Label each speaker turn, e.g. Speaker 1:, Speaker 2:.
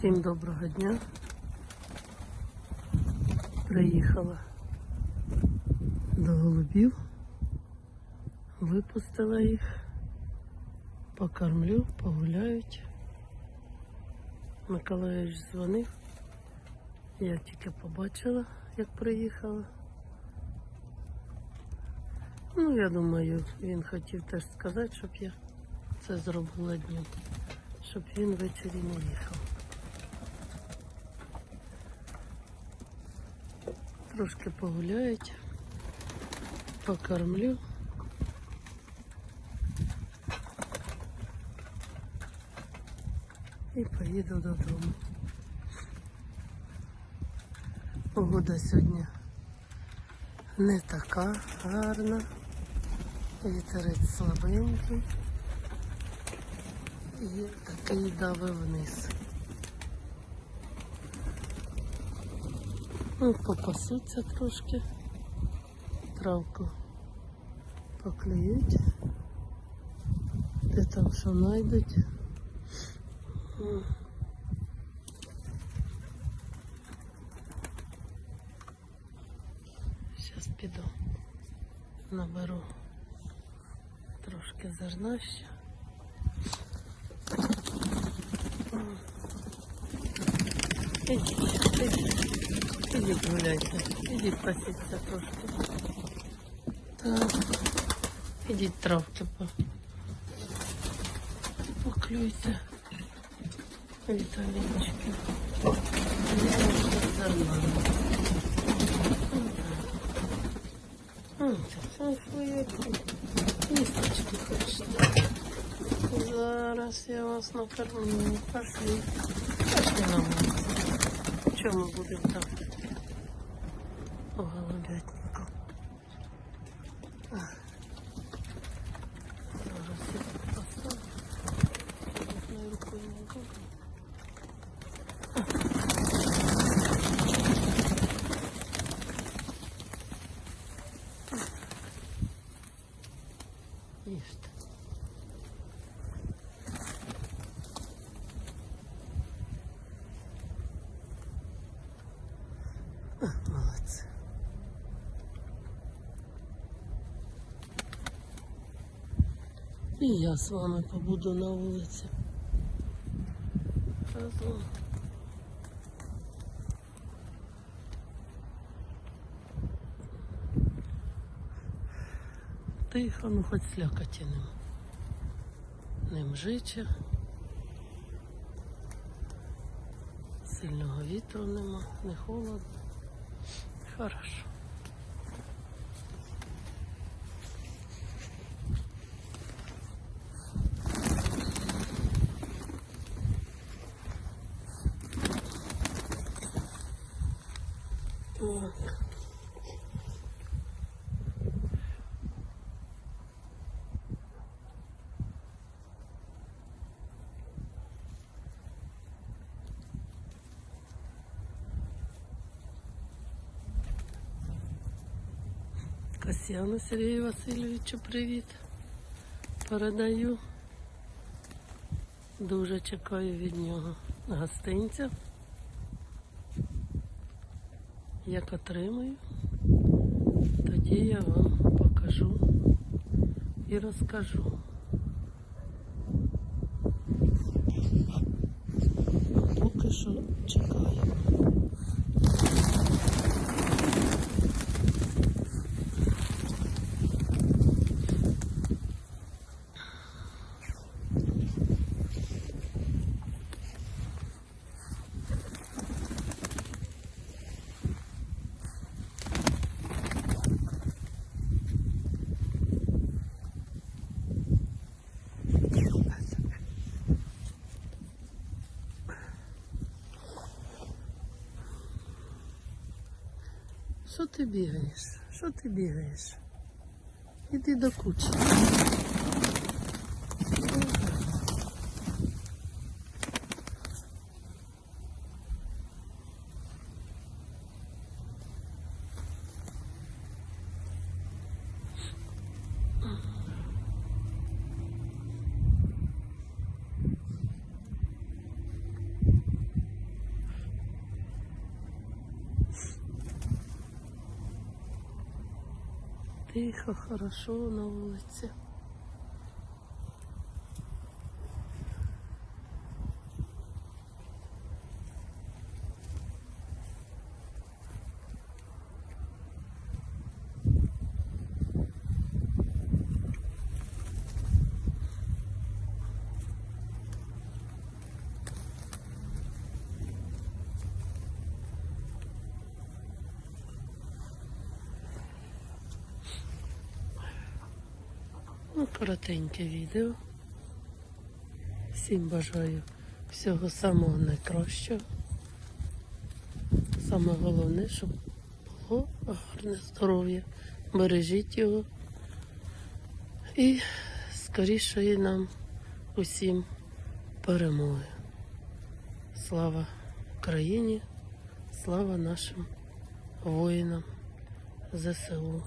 Speaker 1: Всім доброго дня. Приїхала до голубів, випустила їх, покормлю, погуляють. Миколаївич дзвонив. Я тільки побачила, як приїхала. Ну, я думаю, він хотів теж сказати, щоб я це зробила днем, щоб він ввечері не їхав. Трошки погуляють, покормлю. І поїду додому. Погода сьогодні не така гарна. Вітерець слабенький. І такий дави вниз. Ну, попасуться трошки. Травку поклюють. Де там що знайдуть. Зараз піду. Наберу трошки зерна ще. Ідіть, ідіть. Ідіть гуляйте, ідіть пасіться трошки. Так. Ідіть травки по... поклюйте. Вітамінчики. Зерна. Місточки хочете. Зараз я вас накормлю. Пошли. Пошли на вулицю. Чому будемо там? Голубятнику. І я з вами побуду на вулиці. Разом. Тихо, ну хоч слякоті нема. Не мжиче. Сильного вітру нема, не холодно. Хорошо. Касьяну Сергію Васильовичу привіт. Передаю. Дуже чекаю від нього гостинця. Як отримаю, тоді я вам покажу і розкажу. Поки що чекаю. Що ти бігаєш? Що ти бігаєш? Іди до кучі. Тихо, хорошо на вулиці. Ну, коротеньке відео. Всім бажаю всього самого найкращого. Саме головне, щоб було гарне здоров'я. Бережіть його. І скорішої нам усім перемоги. Слава Україні, слава нашим воїнам ЗСУ.